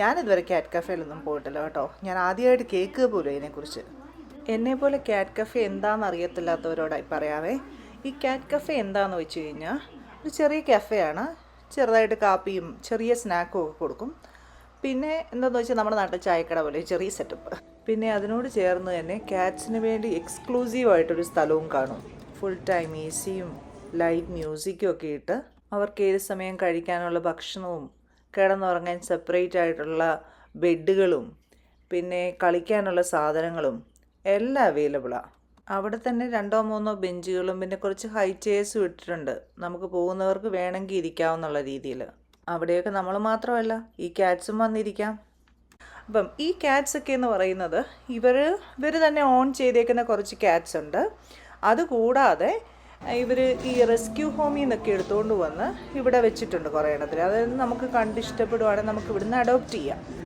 ഞാനിതുവരെ ക്യാറ്റ് കഫേയിലൊന്നും പോയിട്ടില്ല കേട്ടോ. ഞാൻ ആദ്യമായിട്ട് കേക്ക് പോലും ഇതിനെക്കുറിച്ച് എന്നെ പോലെ ക്യാറ്റ് കഫേ എന്താണെന്ന് അറിയത്തില്ലാത്തവരോടായി പറയാവേ. ഈ ക്യാറ്റ് കഫേ എന്താണെന്ന് വെച്ച് കഴിഞ്ഞാൽ ഒരു ചെറിയ കഫേയാണ് ചെറുതായിട്ട് കാപ്പിയും ചെറിയ സ്നാക്കും ഒക്കെ കൊടുക്കും. പിന്നെ എന്താണെന്ന് വെച്ചാൽ നമ്മുടെ നാട്ടിൽ ചായക്കട പോലെ ചെറിയ സെറ്റപ്പ് പിന്നെ അതിനോട് ചേർന്ന് തന്നെ ക്യാറ്റ്സിന് വേണ്ടി എക്സ്ക്ലൂസീവായിട്ടൊരു സ്ഥലവും കാണും. ഫുൾ ടൈം എ സിയും ലൈവ് മ്യൂസിക്കും ഒക്കെ ഇട്ട് അവർക്ക് ഏത് സമയം കഴിക്കാനുള്ള ഭക്ഷണവും കിടന്നുറങ്ങാൻ സെപ്പറേറ്റ് ആയിട്ടുള്ള ബെഡുകളും പിന്നെ കളിക്കാനുള്ള സാധനങ്ങളും എല്ലാം അവൈലബിളാണ് അവിടെ തന്നെ രണ്ടോ മൂന്നോ ബെഞ്ചുകളും പിന്നെ കുറച്ച് ഹൈ ചെയേഴ്സും ഇട്ടിട്ടുണ്ട്. നമുക്ക് പോകുന്നവർക്ക് വേണമെങ്കിൽ ഇരിക്കാവുന്നുള്ള രീതിയിൽ. അവിടെയൊക്കെ നമ്മൾ മാത്രമല്ല ഈ ക്യാറ്റ്സും വന്നിരിക്കാം. അപ്പം ഈ ക്യാറ്റ്സ് ഒക്കെ എന്ന് പറയുന്നത് ഇവർ ഇവർ തന്നെ ഓൺ ചെയ്തേക്കുന്ന കുറച്ച് ക്യാറ്റ്സ് ഉണ്ട്. അതുകൂടാതെ ഇവർ ഈ റെസ്ക്യൂ ഹോമിൽ നിന്നൊക്കെ എടുത്തുകൊണ്ട് വന്ന് ഇവിടെ വെച്ചിട്ടുണ്ട് കുറേ എണ്ണത്തിൽ അതായത് നമുക്ക് കണ്ടിഷ്ടപ്പെടുവാണെങ്കിൽ നമുക്ക് ഇവിടുന്ന് അഡോപ്റ്റ് ചെയ്യാം.